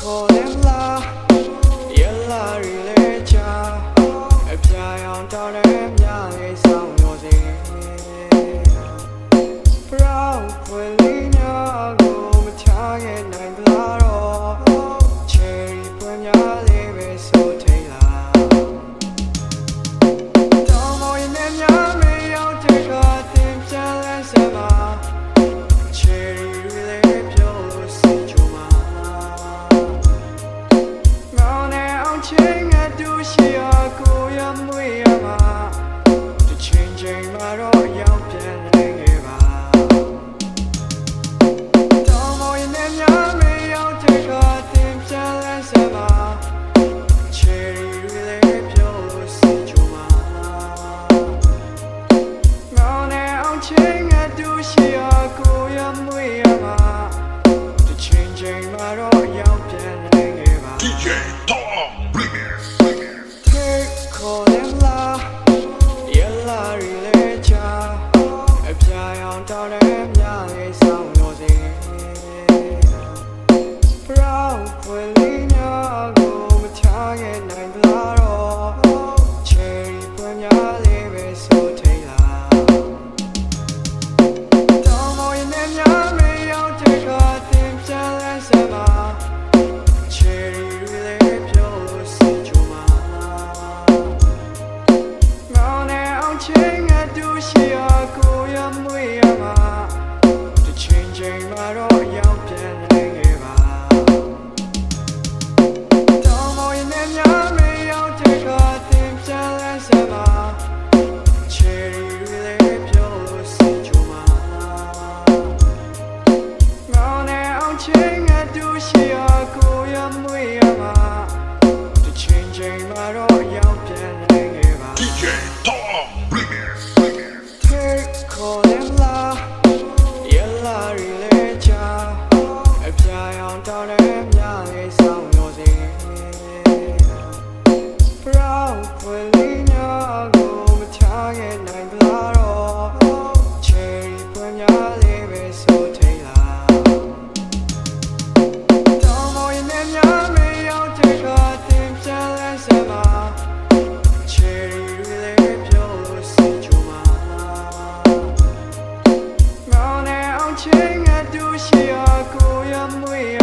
calling la yella really cha အပြာရောင်တောင်းတဲ့မြ မွေရမှာတစ်ချိန်ချိန်မှာတော့ရောက်ပြန်နေခဲ့ပါတောင်းမောရင်နဲ့များမေရောက်တဲ့ကတင်ပြလဲစပါ Cherry လေးပြောလို့စကြမှာငေါနဲ့အောင်ချင်းငါတူရှိရကိုရမွေရမှာ ရှိရကိုရမွေရမှာတစ်ချိန်ချိန်မှာတော့ရောက်ပြန်နေခဲ့ပါတောင်းမောရင်နဲ့များမေရောက်တဲ့ကတင်ပြလဲစပါ Cherry လေးပြောလို့စကြမှာငေါနဲ့အောင်ချင်းငါတူရှိရကိုရ Take calling la yella really cha အပြာရောင်တောင်းတဲ့မြလေးဆောင်လို့စီ ချင်းငါတူရှိရကိုရမွေ